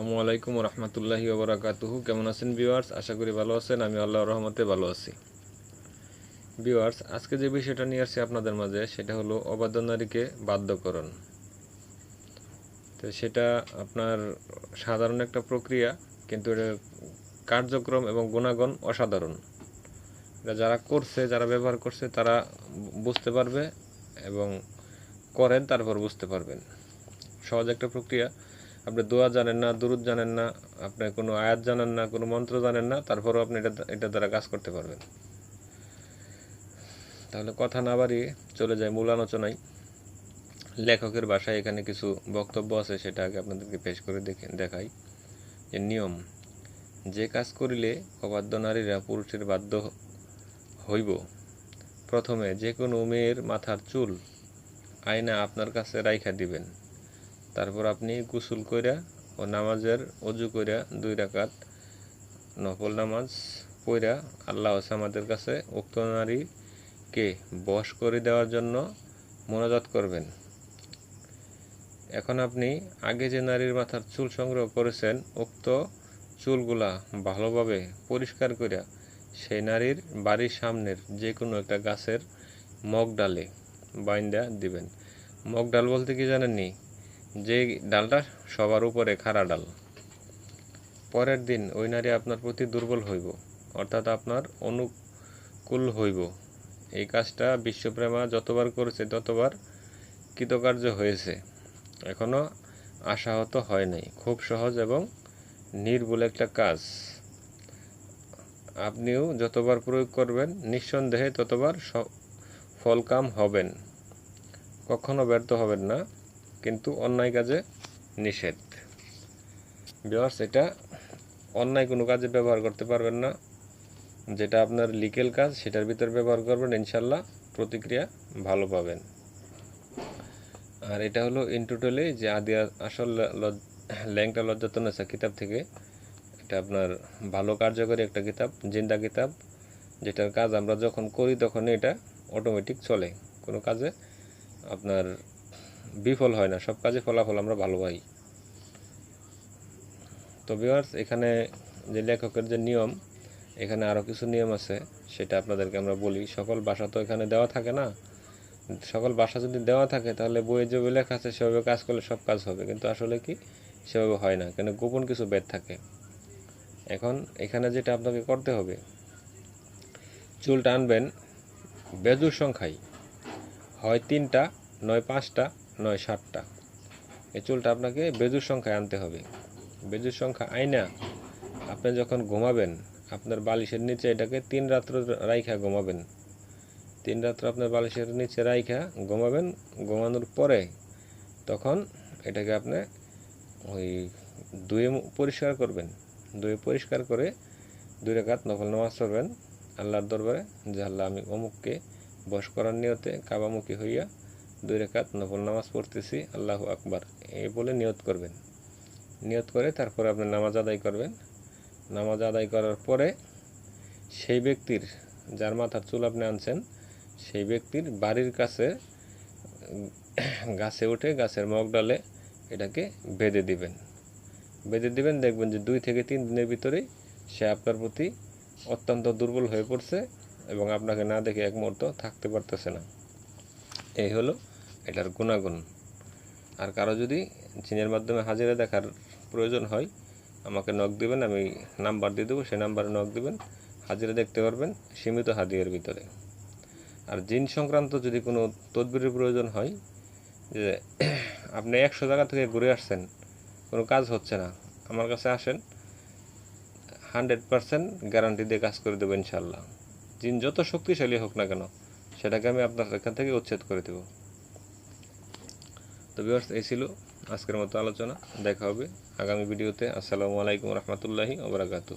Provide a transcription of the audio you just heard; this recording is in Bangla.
আসসালামু আলাইকুম রহমতুল্লাহি ওবরাকাতুহু। কেমন আছেন ভিউয়ার্স আশা করি ভালো আছেন, আমি আল্লাহ রহমতে ভালো আছি। ভিউয়ার্স আজকে যে বিষয়টা নিয়ে আসছি আপনাদের মাঝে, সেটা হলো অবাধ্য নারীকে বাধ্যকরণ। তো সেটা আপনার সাধারণ একটা প্রক্রিয়া, কিন্তু এটার কার্যক্রম এবং গুণাগুণ অসাধারণ। যারা করছে, যারা ব্যবহার করছে, তারা বুঝতে পারবে এবং করেন, তারপর বুঝতে পারবেন। সহজ একটা প্রক্রিয়া। আপনি দোয়া জানেন না, দুরুদ জানেন না, আপনি কোনো আয়াত জানেন না, কোনো মন্ত্র জানেন না, তারপরেও আপনি এটা এটা দ্বারা কাজ করতে পারবেন। তাহলে কথা না বাড়িয়ে চলে যায় মূল আলোচনায় লেখকের ভাষায় এখানে কিছু বক্তব্য আছে, সেটা আগে আপনাদেরকে পেশ করে দেখে, দেখাই। যে নিয়ম, যে কাজ করিলে অবাধ্য নারীরা পুরুষের বাধ্য হইব। প্রথমে যে কোনো মেয়ের মাথার চুল আয়না আপনার কাছে রাইখা দিবেন। তারপর আপনি গোসল কইরা ও নামাজের অজু কইরা দুই রাকাত নফল নামাজ পইরা আল্লাহ আমাদের কাছে উক্ত নারীকে বশ করে দেওয়ার জন্য মনোজাত করবেন। এখন আপনি আগে যে নারীর মাথার চুল সংগ্রহ করেছেন, উক্ত চুলগুলা ভালোভাবে পরিষ্কার করিয়া সেই নারীর বাড়ির সামনের যে কোনো একটা গাছের মগ ডালে বাইন্দা দিবেন। মগ ডাল বলতে কি জানেননি? যে ডালটা সবার উপরে খাড়া ডাল। পরের দিন ওই নারী আপনার প্রতি দুর্বল হইব, অর্থাৎ আপনার অনুকূল হইব। এই কাজটা বিশ্বপ্রেমা যতবার করেছে ততবার কৃতকার্য হয়েছে। এখনও আশাহত হয় নাই। খুব সহজ এবং নির্ভুল একটা কাজ। আপনিও যতবার প্রয়োগ করবেন, নিঃসন্দেহে ততবার ফলকাম হবেন। কখনো ব্যর্থ হবেন না। কিন্তু অন্যায় কাজে নিষেধ। বিয়ার্স এটা অন্যায় কোনো কাজে ব্যবহার করতে পারবেন না। যেটা আপনার লিকেল কাজ, সেটার ভিতর ব্যবহার করবেন ইনশাল্লাহ প্রতিক্রিয়া ভালো পাবেন। আর এটা হলো ইনটোটালি যে আদি আসল ল্যাংটা লজ্জাতনেসা কিতাব থেকে। এটা আপনার ভালো কার্যকরী একটা কিতাব, জিন্দা কিতাব, যেটার কাজ আমরা যখন করি তখনই এটা অটোমেটিক চলে। কোনো কাজে আপনার বিফল হয় না, সব কাজে ফলাফল আমরা ভালো পাই তো ভিউয়ার্স এখানে যে লেখকের যে নিয়ম, এখানে আরও কিছু নিয়ম আছে, সেটা আপনাদেরকে আমরা বলি। সকল ভাষা তো এখানে দেওয়া থাকে না। সকল ভাষা যদি দেওয়া থাকে, তাহলে বইয়ে যে লেখা আছে, সেভাবে কাজ করলে সব কাজ হবে। কিন্তু আসলে কি? সেভাবে হয় না, কেন? গোপন কিছু বেদ থাকে। এখন এখানে যেটা আপনাকে করতে হবে চুল টানবেন বেজুর সংখ্যায়। হয় তিনটা, নয় পাঁচটা নয়, সাতটা। এই চুলটা আপনাকে বেজুর সংখ্যায় আনতে হবে। বেজুর সংখ্যা আইনা, আপনি যখন ঘুমাবেন, আপনার বালিশের নিচে এটাকে তিন রাত্র রাইখা ঘুমাবেন। তিন রাত্র আপনার বালিশের নিচে রাইখা ঘুমাবেন, ঘুমানোর পরে তখন এটাকে আপনি ওই ধুয়ে পরিষ্কার করবেন। ধুয়ে পরিষ্কার করে দুই রেখাত নফল নামাজ পড়বেন। আল্লাহর দরবারে, যে আল্লাহ আমি অমুককে বস করার নিয়তে কাবামুখী হইয়া দুই রেখাত নফল নামাজ পড়তেছি, আল্লাহ আকবার। এ বলে নিয়ত করবেন। নিয়ত করে তারপরে আপনি নামাজ আদায় করবেন। নামাজ আদায় করার পরে সেই ব্যক্তির, যার মাথার চুল আপনি আনছেন, সেই ব্যক্তির বাড়ির কাছে গাছে উঠে গাছের মগ ডালে এটাকে বেঁধে দিবেন। বেঁধে দিবেন, দেখবেন যে দুই থেকে তিন দিনের ভিতরেই সে আপনার প্রতি অত্যন্ত দুর্বল হয়ে পড়ছে এবং আপনাকে না দেখে এক মুহূর্ত থাকতে পারতেছে না। এই হলো এটার গুণাগুণ। আর কারও যদি জিনের মাধ্যমে হাজিরা দেখার প্রয়োজন হয়, আমাকে নখ দিবেন, আমি নাম্বার দিয়ে দেবো, সে নাম্বারে নখ দিবেন, হাজিরা দেখতে পারবেন, সীমিত হাদিয়ার ভিতরে। আর জিন সংক্রান্ত যদি কোনো তদবিরের প্রয়োজন হয়, যে আপনি একশো জায়গা থেকে ঘুরে আসছেন, কোনো কাজ হচ্ছে না, আমার কাছে আসেন, হান্ড্রেড পারসেন্ট গ্যারান্টি দিয়ে কাজ করে দেবো ইনশাল্লাহ জিন যত শক্তিশালী হোক না কেন, সেটাকে আমি আপনার এখান থেকে উচ্ছেদ করে দেব। তো বিভার্স এই ছিল আজকের মতো আলোচনা। দেখা হবে আগামী ভিডিওতে। আসসালামু আলাইকুম রহমতুল্লাহি ওবরাকাতু